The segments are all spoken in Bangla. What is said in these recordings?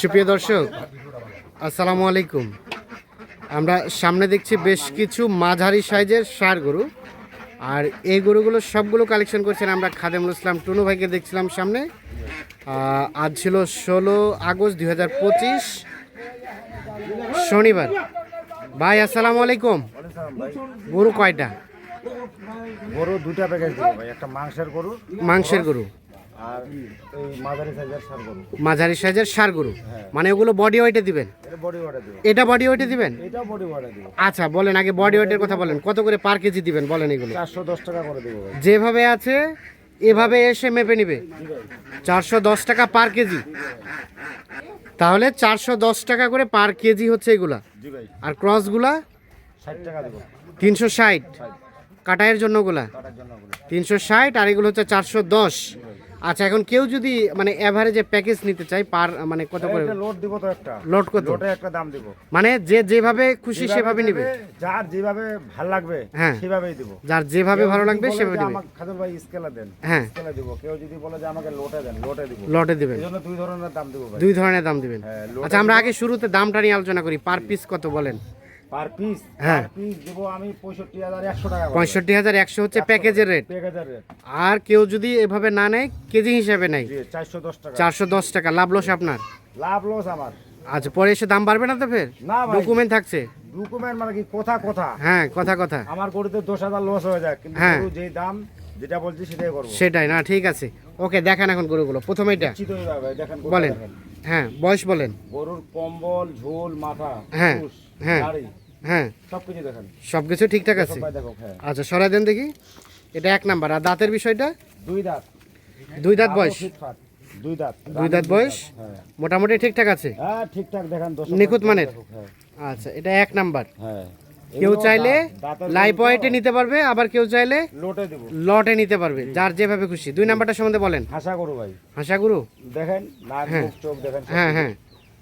সুপ্রিয় দর্শক আসসালামু আলাইকুম। আমরা সামনে দেখছি বেশ কিছু মাঝারি সাইজের সার গরু। আর এই গরুগুলো সবগুলো কালেকশন করছেন আমরা খাদেমুল ইসলাম। টুনু ভাইকে দেখছিলাম সামনে। আজ ছিল ষোলো আগস্ট দুই হাজার পঁচিশ শনিবার। ভাই আসসালামু আলাইকুম। গরু কয়টা? গরু দুইটা প্যাকেজ ভাই একটা মাংসের গরু। মাংসের গরু। আর এই মাঝারি সাইজের সার গরু। মাঝারি সাইজের সার গরু? মানে ওগুলো বডি ওয়েটে দিবেন? এটা বডি ওয়াটা দেবো এটা বডি ওয়েটে দিবেন? বডি ওয়াটা আচ্ছা বলেন আগে বডি ওয়েটের কথা বলেন। কত করে পার কেজি দিবেন বলেন এগুলো? টাকা করে দেবো যেভাবে আছে এভাবে এসে মেপে নিবে। চারশো দশ টাকা পার কেজি তাহলে চারশো দশ টাকা করে পার কেজি হচ্ছে এগুলা। আর ক্রসগুলা তিনশো ষাট। কাটায়ের জন্য ওগুলা? কাটার জন্য বলে তিনশো ষাট আর এগুলো হচ্ছে চারশো দশ। আচ্ছা এখন কেউ যদি মানে অ্যাভারেজে প্যাকেজ নিতে চায় পার মানে কত করে? লোড দিব তো একটা। লোড কত? লোটে একটা দাম দিব। মানে যে যেভাবে খুশি সেভাবে নিবে? যার যেভাবে ভালো লাগবে হ্যাঁ। সেভাবেই দিব। যার যেভাবে ভালো লাগবে সেভাবে যে আমাকে খাদর ভাই স্কেলে দেন হ্যাঁ। স্কেলে দিব। কেউ যদি বলে যে আমাকে লোটে দেন লোটে দিব। লটে দিবেন। এই জন্য দুই ধরনের দাম দিব ভাই। দুই ধরনের দাম দিবেন। হ্যাঁ, আচ্ছা আমরা আগে শুরুতে দামটা নিয়ে আলোচনা করি। পার পিস কত বলেন? পার পিস হ্যাঁ। পার পিস দেবো আমি টাকা হচ্ছে প্যাকেজের রেট প্যাকেজের রেট আর কেউ যদি এভাবে না নেয় কেজি হিসাবে নেয়। চারশো দশ টাকা। লাভ লস আপনার? লাভ লস আমার। আচ্ছা পরে এসে দাম বাড়বে না তো ফের? না ডকুমেন্ট থাকছে। ডকুমেন্ট মানে কি? কথা কথা। হ্যাঁ কথা কথা। আমার গরুতে দশ হাজার লস হয়ে যায় কিন্তু হ্যাঁ। গরু যেই দাম যেটা বলছি সেটাই করব। সেটাই না ঠিক আছে। ওকে দেখেন এখন গরুগুলো প্রথমে এটা। বলেন। হ্যাঁ বয়স বলেন। গরুর কম্বল ঝোল মাথা হ্যাঁ, হ্যাঁ। হ্যাঁ। সবকিছু দেখেন। সব কিছু ঠিকঠাক আছে? হ্যাঁ। আচ্ছা সরাই দেন দেখি। এটা এক নাম্বার। আর দাঁতের বিষয়টা? দুই দাঁত। দুই দাঁত বয়স। দুই দাঁত। দুই দাঁত বয়স? হ্যাঁ। মোটামুটি ঠিকঠাক আছে? হ্যাঁ ঠিকঠাক দেখেন নিখুঁত মানের? হ্যাঁ। আচ্ছা এটা এক নাম্বার। হ্যাঁ। কেউ চাইলে ওয়েটে নিতে পারবে আবার কেউ চাইলে লোটে দিব। লটে নিতে পারবে যার যেভাবে খুশি। দুই নাম্বারটা সম্বন্ধে বলেন। হাসা গরু ভাই। হাসা গুরু দেখেন নাক। মুখ চোখ দেখেন হ্যাঁ হ্যাঁ।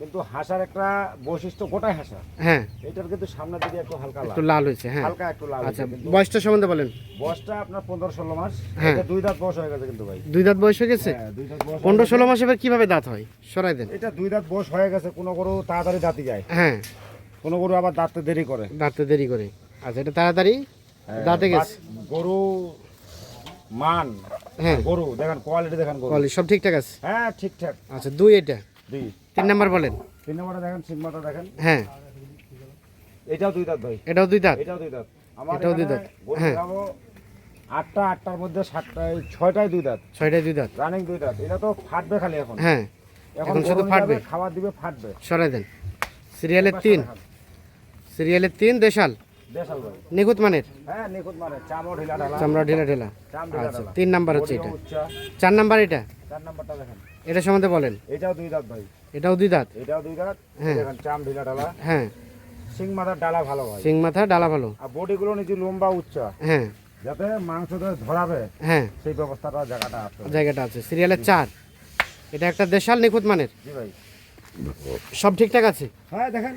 কিন্তু হাসার একটা বৈশিষ্ট্য গোটাই হাসা। হ্যাঁ। এটার কিন্তু সামনের দিকে একটু হালকা একটু লাল হয়েছে হ্যাঁ। হালকা একটু লাল আচ্ছা বয়সটা সম্বন্ধে বলেন। বয়সটা আপনার পনেরো ষোলো মাস। হ্যাঁ। এটা দুই দাঁত বয়স হয়ে গেছে কিন্তু ভাই। দুই দাঁত বয়স হয়ে গেছে? হ্যাঁ পনেরো ষোলো মাসে এবার কীভাবে দাঁত হয়? সরাই দেন। এটা দুই দাঁত বয়স হয়ে গেছে কোনো গরু তাড়াতাড়ি দাঁতি যায়। হ্যাঁ। কোনো গরু আবার দাঁততে দেরি করে। দাঁতে দেরি করে। আচ্ছা এটা তাড়াতাড়ি হ্যাঁ, দাঁতে গেছে। গরু মান হ্যাঁ। গরু দেখেন কোয়ালিটি দেখেন গরু। কোয়ালিটি সব ঠিকঠাক আছে? হ্যাঁ ঠিকঠাক। আচ্ছা দুই এটা? দুই। তিন নাম্বার বলেন। তিন নম্বরটা দেখেন সিগমাটা দেখেন। হ্যাঁ। এটাও দুই দাঁত ভাই। এটাও দুই দাঁত? এটাও দুই দাঁত। আমার এটাও দুই দাঁত, হ্যাঁ। আটটা আটটার মধ্যে সাতটায় ছয়টায় দুই দাঁত। ছয়টায় দুই দাঁত। রানিং দুই দাঁত। এটা তো ফাটবে খালি এখন। হ্যাঁ। এখন শুধু ফাটবে। খাবার দিবে ফাটবে। সরাই দেন। সিরিয়ালের তিন। সিরিয়ালের তিন দেশাল। নিখুঁত মানের? হ্যাঁ নিখুঁত মানে ঢিলা চামড়া ঢেলা ঢেলা। আচ্ছা তিন নাম্বার হচ্ছে এটা। চার নাম্বার এটা? চার নাম্বারটা দেখেন। এটা সম্বন্ধে বলেন। এটাও দুই দাঁত ভাই। এটাও দুই দাঁত? এটাও দুই দাঁত। হ্যাঁ। দেখেন চাম ঢিলা ঢালা। হ্যাঁ। সিং মাথার ডালা ভালো ভাই সিং মাথা ডালা ভালো। আর বডিগুলো নিচে লম্বা উচ্চা। হ্যাঁ। যাতে মাংস ধরাবে হ্যাঁ। সেই ব্যবস্থাটা জায়গাটা আছে। জায়গাটা আছে। সিরিয়ালের চার। এটা একটা দেশাল নিখুঁত মানের। জি ভাই। সব ঠিকঠাক আছে? হ্যাঁ দেখেন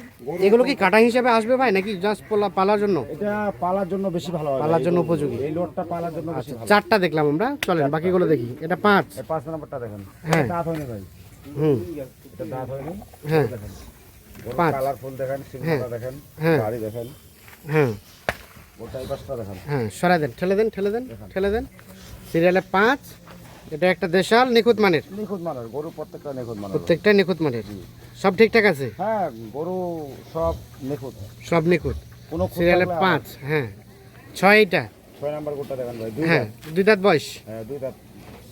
এগুলো কি কাটা হিসাবে আসবে ভাই নাকি জাস্ট পালার জন্য? এটা পালার জন্য বেশি ভালো হয় পালার জন্য উপযোগী। এই লোডটা পালার জন্য বেশি আচ্ছা ভালো। চারটা দেখলাম আমরা। চলেন বাকিগুলো দেখি। এটা পাঁচ। পাঁচ নাম্বারটা দেখেন। হ্যাঁ। হয়নি ভাই। হুম। এটা দাঁত হয়নি। হ্যাঁ। দেখেন। পাঁচ। কালারফুল দেখেন দেখেন হ্যাঁ। গাড়ি দেখেন। হ্যাঁ। ওটা এই দেখেন। হ্যাঁ সরাই দেন ঠেলে দেন ঠেলে দেন ঠেলে দেন। সিরিয়ালে পাঁচ এটা একটা দেশাল নিখুঁত মানের। নিখুঁত মানের গরু প্রত্যেকটা নিখুঁত মানের। প্রত্যেকটা নিখুঁত মানের। সব ঠিকঠাক আছে? হ্যাঁ গরু সব নিখুঁত। সব নিখুঁত। কোনো সিরিয়ালে পাঁচ হ্যাঁ। ছয় এটা আবার- ছয় নাম্বার গরুটা দেখেন ভাই দুই হ্যাঁ দাঁত। দুই দাঁত বয়স। হ্যাঁ দুই দাঁত।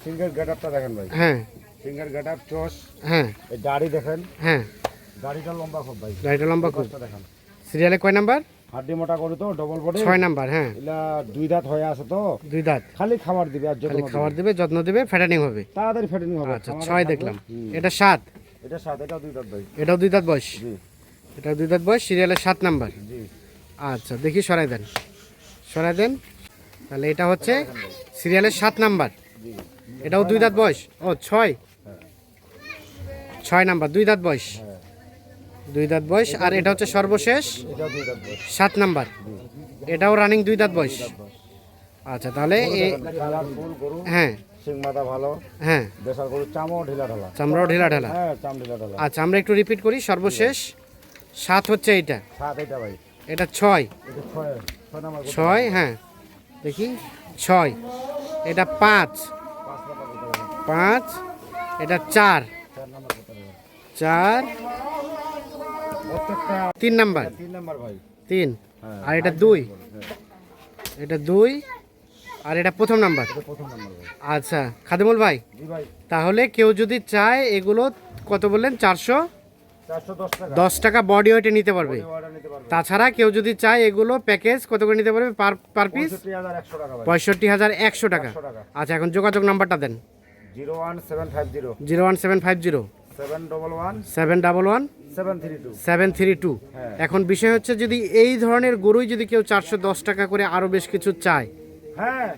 সিঙ্গেল গেট আপটা দেখেন ভাই। হ্যাঁ। গেট আপ চস। হ্যাঁ। এই দাড়ি দেখেন। হ্যাঁ। দাড়িটা লম্বা খুব ভাই। গাড়িটা লম্বা খুব। দেখেন। সিরিয়ালে কয় নাম্বার? হাড্ডি মোটা গরু তো ডবল বডি ছয় নাম্বার হ্যাঁ। এলা দুই দাঁত হয়ে আছে তো। দুই দাঁত। খালি খাবার দিবে আর যত্ন খালি। খাবার দেবে যত্ন দেবে ফ্যাটানিং হবে। তাড়াতাড়ি ফেটেনি হবে। আচ্ছা ছয় দেখলাম। এটা সাত। এটা সাত এটা দুই দাঁত ভাই। এটাও দুই দাঁত বয়স? জি। এটাও দুই দাঁত বয়স সিরিয়ালের সাত নাম্বার। আচ্ছা দেখি সরাই দেন। সরাই দেন। তাহলে এটা হচ্ছে সিরিয়ালের সাত নাম্বার। এটাও দুই দাঁত বয়স? ও ছয়। ছয় নাম্বার, দুই দাঁত বয়স। দুই দাঁত বয়স, আর এটা হচ্ছে সর্বশেষ। সাত নাম্বার। এটাও রানিং দুই দাঁত বয়স। আচ্ছা তাহলে হ্যাঁ। হ্যাঁ। চামড়াও আচ্ছা আমরা একটু রিপিট করি, সর্বশেষ। সাত হচ্ছে এটা ছয়। ছয় হ্যাঁ। ছয়। এটা পাঁচ। পাঁচ। এটা চার। চার। তিন নাম্বার। তিন নাম্বার ভাই। তিন। হ্যাঁ আর এটা দুই। হ্যাঁ, এটা দুই। আর এটা প্রথম নাম্বার। আচ্ছা খাদিমুল ভাই তাহলে কেউ যদি চায় এগুলো কত বললেন? চারশো? দশ টাকা। বডি ওয়েটে নিতে পারবে। তাছাড়া কেউ যদি চায় এগুলো প্যাকেজ কত করে নিতে পারবে পার পার পিস পঁয়ষট্টি হাজার একশো টাকা। আচ্ছা এখন যোগাযোগ নাম্বারটা দেন। Zero one seven five zero. Zero one seven five zero. Seven double one seven three two. এখন বিষয় হচ্ছে যদি এই ধরনের গরুই যদি কেউ চারশো দশ টাকা করে আরও বেশ কিছু চায় হ্যাঁ।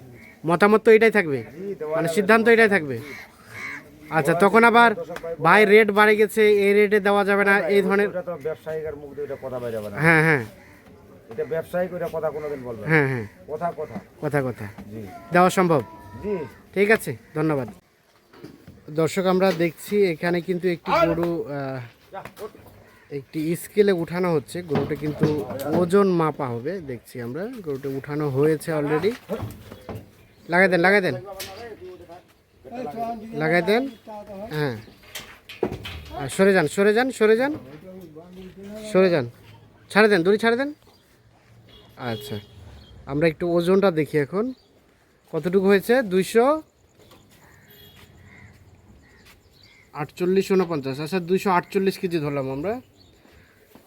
মতামত তো এটাই থাকবে? মানে সিদ্ধান্ত এটাই থাকবে? আচ্ছা তখন আবার ভাই রেট বাড়ে গেছে এই রেটে দেওয়া যাবে না এই ধরনের ওটা মুখ দিয়ে কথা বাইরে যাবে না। হ্যাঁ হ্যাঁ। এটা কথা কোনোদিন বলবে হ্যাঁ হ্যাঁ। কথা কথা। কথা কথা। জি। দেওয়া সম্ভব? জি। ঠিক আছে ধন্যবাদ। দর্শক, আমরা দেখছি এখানে কিন্তু একটি গরু একটি স্কেলে উঠানো হচ্ছে। গরুটা কিন্তু ওজন মাপা হবে, দেখছি আমরা। গরুটা উঠানো হয়েছে অলরেডি লাগাই দেন লাগাই দেন। লাগাই দেন। হ্যাঁ। সরে যান সরে যান সরে যান। সরে যান। ছাড়ে দেন, দড়ি ছাড়ে দেন। আচ্ছা। আমরা একটু ওজনটা দেখি এখন। কতটুকু হয়েছে? দুইশো আটচল্লিশ উনপঞ্চাশ আচ্ছা দুইশো আটচল্লিশ কেজি ধরলাম আমরা।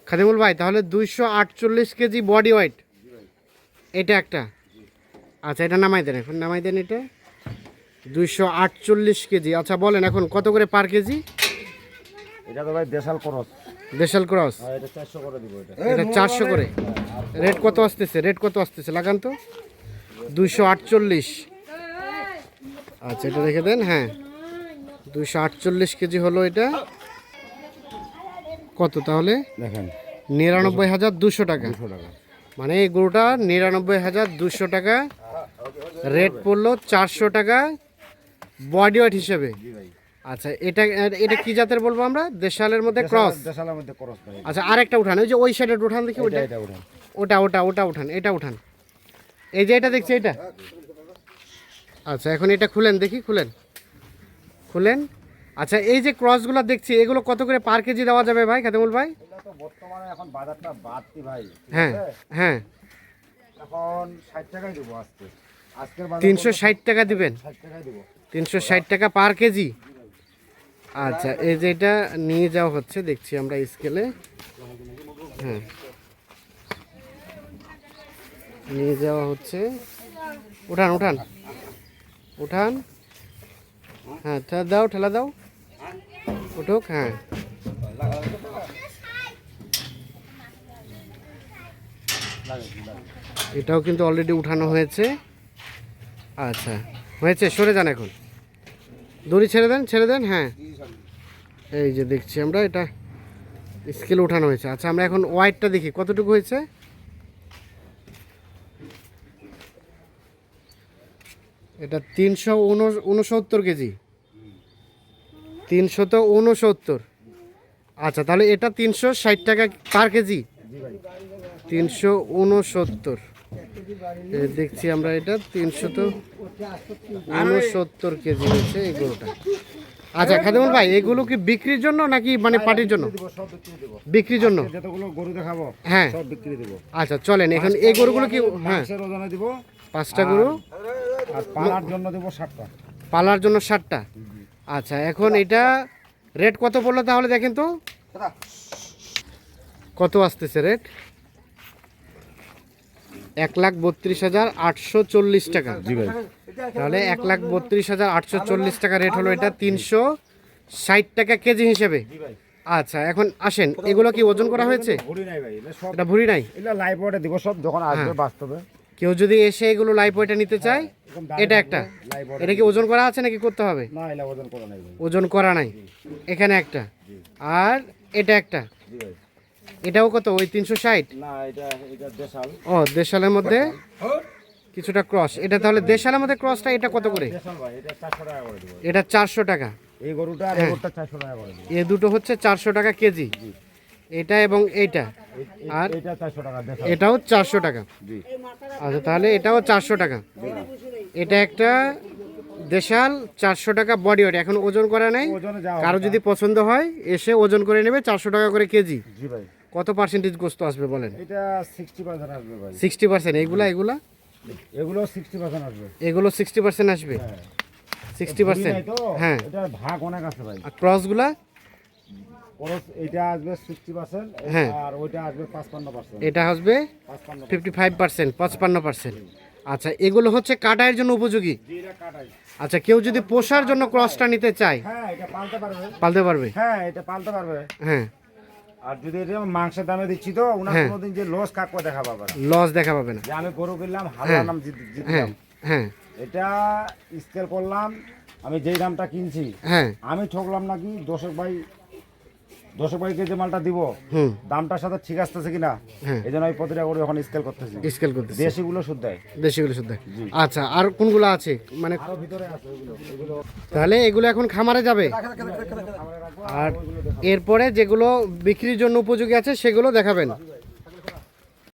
খাদিমুল ভাই তাহলে দুইশো আটচল্লিশ কেজি বডি ওয়েট এটা একটা? আচ্ছা এটা নামাই দেন এখন নামাই দেন এটা। দুইশো আটচল্লিশ কেজি। আচ্ছা বলেন এখন কত করে পার কেজি? এটা তো ভাই দেশাল খরচ দেশাল ক্রস? এটা চারশো করে দিব এটা চারশো করে। রেট কত আসতেছে? রেট কত আসতেছে? লাগান তো। দুইশো আটচল্লিশ। আচ্ছা এটা রেখে দেন হ্যাঁ। দুইশো আটচল্লিশ কেজি হলো এটা। কত তাহলে? দেখেন। নিরানব্বই হাজার দুশো টাকা। মানে এই গরুটা নিরানব্বই হাজার দুশো টাকা। রেট পড়ল চারশো টাকা বডি ওয়েট হিসেবে। আচ্ছা এটা এটা কি জাতের বলব আমরা? দেশালের মধ্যে ক্রস দেশালের মধ্যে ভাই। আচ্ছা আরেকটা উঠান। ওই যে ওই সাইডের উঠান দেখি উঠান। ওটা ওটা ওটা উঠান এটা উঠান। এই যে এটা দেখছি এটা। আচ্ছা এখন এটা খুলেন দেখি খুলেন। খুলেন আচ্ছা এই যে ক্রসগুলো দেখছি এগুলো কত করে পার কেজি দেওয়া যাবে ভাই খাদিমুল ভাই? বর্তমানে এখন বাজারটা বাড়তি ভাই হ্যাঁ হ্যাঁ। এখন ষাট টাকাই দেবো আজকে। তিনশো ষাট টাকা দিবেন? তিনশো ষাট টাকা পার কেজি? আচ্ছা এই যে এটা নিয়ে যাওয়া হচ্ছে দেখছি আমরা স্কেলে হ্যাঁ। নিয়ে যাওয়া হচ্ছে। উঠান উঠান। উঠান। হ্যাঁ ঠেলা দাও ঠেলা দাও। উঠুক হ্যাঁ। এটাও কিন্তু অলরেডি উঠানো হয়েছে। আচ্ছা হয়েছে, সরে যান এখন। দড়ি ছেড়ে দেন ছেড়ে দেন হ্যাঁ। এই যে দেখছি আমরা, এটা স্কেল উঠানো হয়েছে। আচ্ছা আমরা এখন ওয়াইটটা দেখি। কতটুকু হয়েছে? এটা তিনশো উনসত্তর কেজি। তিনশো তো উনসত্তর। আচ্ছা তাহলে এটা তিনশো ষাট টাকা পার কেজি? তিনশো উনসত্তর। দেখছি আমরা এটা তিনশো তো উনসত্তর কেজি হচ্ছে এগুলোটা আচ্ছা খাদিমুল ভাই এগুলো কি বিক্রির জন্য নাকি মানে পার্টির জন্য? বিক্রির জন্য। যতগুলো গরু দেখাবো হ্যাঁ। সব বিক্রি দেবো। আচ্ছা চলেন এখন এই গরুগুলো কি হ্যাঁ। পাঁচটা গরু। আর পালার জন্য দিব ষাটটা। পালার জন্য ষাটটা? আচ্ছা এখন এটা রেট কত পড়ল তাহলে দেখেন তো? কত আসতেছে রেট? এক লাখ বত্রিশ হাজার আটশো চল্লিশ টাকা। জি ভাই। তাহলে এক লাখ বত্রিশ হাজার আটশো চল্লিশ টাকা রেট হলো এটা তিনশো ষাট টাকা কেজি হিসেবে। আচ্ছা এখন আসেন এগুলো কি ওজন করা হয়েছে? এটা ভুড়ি নাই? এটা লাইভ ওয়াটে দিব সব যখন আসবে হ্যাঁ। বাস্তবে। কেউ যদি এসে এগুলো লাইভ ওয়েটা নিতে চায় এটা একটা। এটা কি ওজন করা আছে নাকি করতে হবে? না এটা ওজন করা নাই ওজন করা নাই। এখানে একটা। আর এটা একটা। এটাও কত? ওই তিনশো ষাট? না এটা এটা দেশাল। ও দেড় সালের মধ্যে কিছুটা ক্রস। এটা তাহলে দেশালের মধ্যে ক্রসটা এটা কত করে? এটা চারশো টাকা এই গরুটা দেবো। এ দুটো হচ্ছে চারশো টাকা কেজি। এটা এবং এইটা। আর এটাও চারশো টাকা। আচ্ছা তাহলে এটাও চারশো টাকা। এটা একটা দেশাল চারশো টাকা বডি ওয়েট এখন ওজন করা নেই। কারও যদি পছন্দ হয় এসে ওজন করে নেবে চারশো টাকা করে কেজি। জি ভাই। কত পার্সেন্টেজ গোস্ত আসবে বলেন? এটা সিক্সটি পার্সেন্ট আসবে ভাই। সিক্সটি পার্সেন্ট এইগুলা এগুলা? এগুলো সিক্সটি পার্সেন্ট আসবে। এগুলো সিক্সটি পার্সেন্ট আসবে? হ্যাঁ। সিক্সটি পার্সেন্ট হ্যাঁ। এটা ভাগ অনেক আছে ভাই। আর ক্রসগুলা এটা আসবে সিক্সটি পার্সেন্ট হ্যাঁ। আর ওইটা আসবে পাঁচপান্ন পার্সেন্ট এটা আসবে ফিফটি ফাইভ পার্সেন্ট পঁচপান্ন পার্সেন্ট আচ্ছা এগুলো হচ্ছে কাটায়ের জন্য উপযোগী? আচ্ছা কেউ যদি পোষার জন্য ক্রসটা নিতে চায়? হ্যাঁ এটা পালতে পারবে। হ্যাঁ এটা পালতে পারবে। হ্যাঁ। আর যদি এটা মাংসের দামে দিচ্ছি তো উনার হ্যাঁ। কোনোদিন যে লস কাকপা দেখা পাবে না। লস দেখা পাবে না। যে আমি গরু কিনলাম। হাজার নাম হ্যাঁ জিতলাম হ্যাঁ। এটা স্কেল করলাম আমি যেই দামটা কিনছি হ্যাঁ। আমি ঠকলাম নাকি দর্শক ভাই দর্শক ভাইকে যে মালটা দিব। হুম। দামটার সাথে ঠিক আসতেছে কিনা হ্যাঁ। এই জন্য আমি প্রতিটা করে এখন স্কেল করতেছি। স্কেল করতে দেশিগুলো শুদ্ধ দেয়। দেশিগুলো শুদ্ধ আচ্ছা আর কোনগুলো আছে? মানে ভিতরে আছে তাহলে এগুলো এখন খামারে যাবে? আর এরপরে যেগুলো বিক্রির জন্য উপযোগী আছে সেগুলো দেখাবেন।